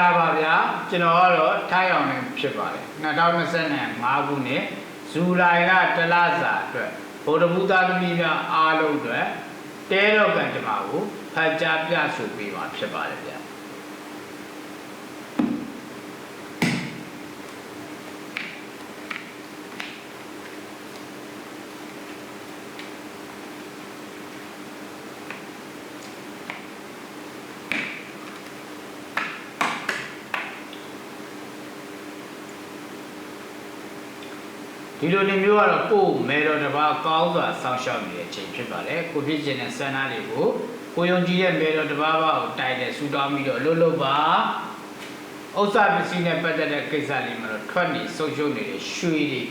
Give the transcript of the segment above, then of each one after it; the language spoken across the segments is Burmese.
လာပါဗျာကျွန်တော်ကတော့ထိုင်းအောင်နေဖြစ်ပါတယ်2025ခုနှစ်ဇူလိုင်လတလစာအတွက်ဗုဒ္ဓဘုသားသမီးများအားလုံးအတွက်တဲတော်ကံကြမ္မာကိုဖတ်ကြားပြဆိုပေးပါဖြစ်ပါတယ်ဗျာ ဒီလိုနေမျိုးကတော့ကိုယ်မဲတော်တစ်ပါးကောင်းစွာစောင့်ရှောက်နေတဲ့အချိန်ဖြစ်ပါလေကိုဖြစ်ခြင်းနဲ့ဆန္ဒတွေကိုကိုယုံကြည်တဲ့မဲတော်တစ်ပါးပါကိုတိုက်တဲ့ဆူတောင်းပြီးတော့လှုပ်လှုပ်ပါဥစ္စာပစ္စည်းနဲ့ပတ်သက်တဲ့ကိစ္စလေးမှာတော့ထွက်နေဆုံးရှုံးနေတဲ့ရွှေတွေ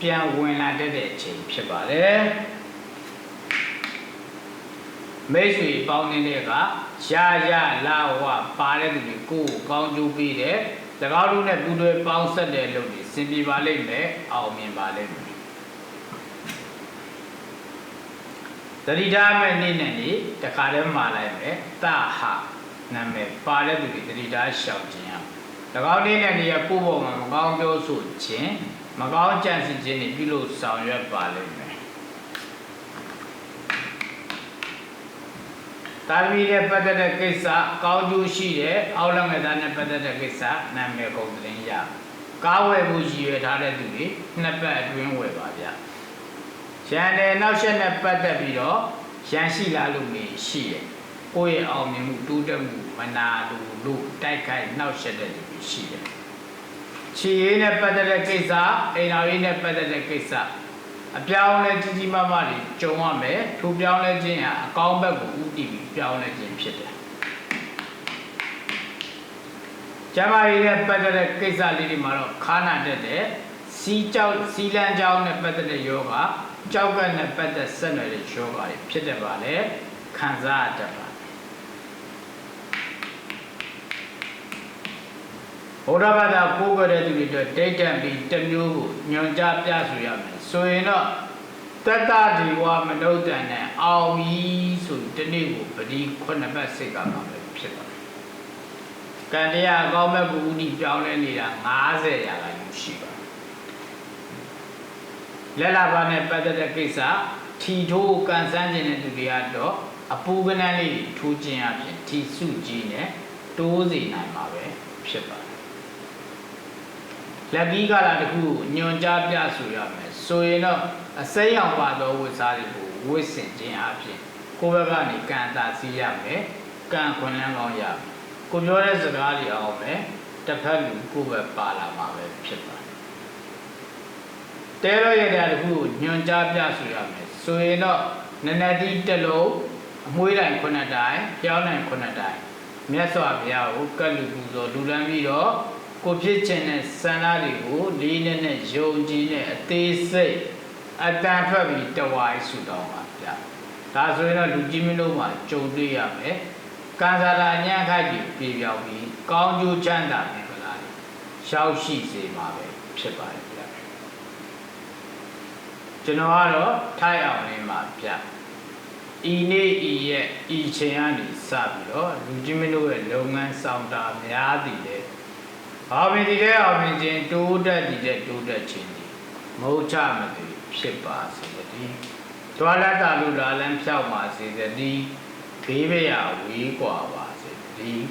ပြန်ဝင်လာတတ်တဲ့အချိန်ဖြစ်ပါလေမိတ်ဆွေပေါင်းနေတဲ့ကရာရလာဝပါတဲ့သူတွေကိုယ်ကိုကောင်းကျိုးပေးတဲ့၎င်းတို့နဲ့ပူးတွဲပေါင်းဆက်တဲ့လုပ်တွေ စင်ပြေပါလိမ့်မယ်အောင်မြင်ပါလိမ့်မယ်သတိထားမဲ့နေ့နဲ့နေ့တခါတည်းမှာလိုက်မယ်တဟနာမည်ပါတဲ့သူတွေသတိထားရှောင်ခြင်းအောင်၎င်းနေ့နဲ့နေ့ရကိုယ့်ဘောမှာမကောင်းပြောဆိုခြင်းမကောင်းကြံစည်ခြင်းတွေပြုလို့ဆောင်ရွက်ပါလိမ့်မယ်တာသမီနဲ့ပတ်သက်တဲ့ကိစ္စကောင်းကျိုးရှိတဲ့အောက်လက်ငယ်သားနဲ့ပတ်သက်တဲ့ကိစ္စနာမည်ကုန်သတင်းရ ကားဝယ်မှုရည်ရွယ်ထားတဲ့သူတွေနှစ်ပတ်အတွင်းဝယ်ပါဗျရန်တယ်နောက်ဆက်နဲ့ပတ်သက်ပြီးတော့ရန်ရှိလာလို့နေရှိတယ်ကိုယ့်ရဲ့အောင်မြင်မှုတိုးတက်မှုမနာလိုလို့တိုက်ခိုက်နောက်ဆက်တဲ့သူတွေရှိတယ်ချီရေးနဲ့ပတ်သက်တဲ့ကိစ္စအိမ်တော်ရေးနဲ့ပတ်သက်တဲ့ကိစ္စအပြောင်းလဲကြီးကြီးမားမားတွေကြုံရမယ်ထိုပြောင်းလဲခြင်းဟာအကောင်းဘက်ကိုဥတည်ပြီးပြောင်းလဲခြင်းဖြစ်တယ် ကျမကြီးနဲ့ပတ်သက်တဲ့ကိစ္စလေးတွေမှာတော့ခါနာတက်တဲ့စီးကြောက်စီလန်းကြောင်းနဲ့ပတ်သက်တဲ့ယောဂကြောက်ကနဲ့ပတ်သက်ဆက်နွယ်တဲ့ယောဂတွေဖြစ်တယ်ပါလေခံစားရတတ်ပါဘုရားဘာသာကိုးကွယ်တဲ့သူတွေအတွက်ဒိဋ္ဌံပြီးတစ်မျိုးကိုညွန်ကြားပြဆိုရမယ်ဆိုရင်တော့တတ္တဒီဝမနုဿန်နဲ့အောင်ပြီဆိုဒီနေ့ကိုပတိခုနှစ်ပတ်စိတ်ကမှာပဲဖြစ်ပါတယ် ကံတရားအကောင်းမဲ့ကိုဥတီပြောင်းလဲနေတာ90ရာခိုင်နှုန်းရှိပါတယ်လက်လာပါနဲ့ပတ်သက်တဲ့ကိစ္စထီထိုးကန်ဆန်းခြင်းတဲ့သူတွေကတော့အပူကနန်းလေးထိုးခြင်းအပြင်ထီစုကြီးနဲ့တိုးစေနိုင်မှာပဲဖြစ်ပါတယ်လက်ပြီးကလာတစ်ခုကိုညွန်ကြားပြဆိုရမယ်ဆိုရင်တော့အစိမ်းအောင်ပါသောဝတ်စားတွေကိုဝတ်ဆင်ခြင်းအပြင်ကိုယ့်ဘက်ကနေကံတာစီးရမယ်ကံခွန်လန်းကောင်းရမယ် ကိုပြောတဲ့စကားတွေအောင်မယ်တစ်ဖက်လူကိုယ့်ဘက်ပါလာမှာပဲဖြစ်ပါတယ်တဲရရတဲ့တစ်ခုကိုညွန်ကြားပြဆိုရမယ်ဆိုရင်တော့နနတိတစ်လုံးအမွှေးတိုင်းခုနှစ်တိုင်းပြောင်းတိုင်းခုနှစ်တိုင်းမြတ်စွာဘုရားကိုကတ်လူပူဇော်လူလန်းပြီးတော့ကိုဖြစ်ခြင်းနဲ့စန္ဒတွေကိုလေးနဲ့နဲ့ယုံကြည်နဲ့အသေးစိတ်အတန်ထွက်ပြီးတဝိုင်းဆူတောင်းပါဗျာဒါဆိုရင်တော့လူကြီးမင်းတို့မှာကြုံတွေ့ရမယ် ကံစားတာအညံ့ခိုက်ပြီးပြေပြောင်းပြီးကောင်းကျိုးချမ်းသာနေကြလားရှောက်ရှိစေမှာပဲဖြစ်ပါတယ်ဗျာကျွန်တော်ကတော့ထိုက်အောင်လေးမှာဗျာဤနေ့ဤရဲ့ဤချိန်ကနေစပြီးတော့လူကြီးမင်းတို့ရဲ့လုပ်ငန်းဆောင်တာများသည်လေဘာပင်ဒီတဲ့အောင်ပင်ချင်းတိုးတက်ဒီတဲ့တိုးတက်ခြင်းဒီမဟုတ်ချမသိဖြစ်ပါစေတည်းတွာလတ်တာလူလာလန်းဖြောက်ပါစေတည်း ဘေးပရာဝေးกว่าပါစေတည်း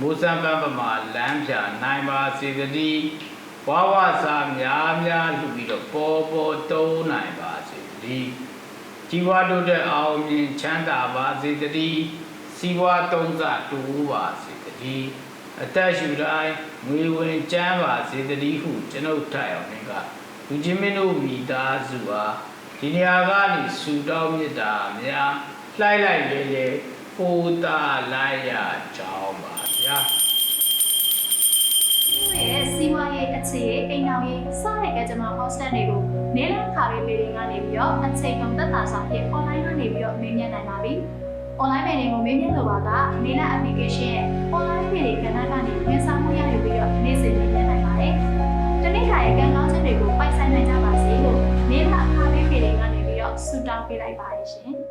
မူစံပန်းပမာလမ်းဖြာနိုင်ပါစေတည်းဝါဝစာများများလှူပြီးတော့ပေါ်ပေါ်တုံးနိုင်ပါစေတည်းជីវတုတဲ့အောင်မြင်ချမ်းသာပါစေတည်းစီးပွားသုံးစတူပါစေတည်းအသက်ရှူတိုင်းငွေဝင်ကျမ်းပါစေတည်းဟုကျွန်ုပ်ထိုက်အောင်ကလူချင်းမင်းတို့မိသားစုအားဒီနေရာကနေဆူတောင်းမြတ်တာများ လှိုက်လိုက်လေလေပိုတာလိုက်ရကြောင်းပါဗျာရဲ့စီးပွားရေးအခြေရေးအိမ်အောင်ရေးစတဲ့ကကြမ္မာဟော့စတန်တွေကိုနေလခါရေးမေးရင်ကနေပြီးတော့အချိန်ကုန်သက်သာစွာဖြင့် online ကနေပြီးတော့မေးမြန်းနိုင်ပါပြီ။ online မေးတွေကိုမေးမြန်းလိုပါကနေလ application ရဲ့ online မေးတွေကဏ္ဍကနေဝန်ဆောင်မှုရယူပြီးတော့နေ့စဉ်မေးမြန်းနိုင်ပါတယ်။တနေ့ခါရဲ့ကံကောင်းခြင်းတွေကိုပိုက်ဆိုင်နိုင်ကြပါစေလို့နေလအခါရေးမေးတွေကနေပြီးတော့ဆုတောင်းပေးလိုက်ပါတယ်ရှင်။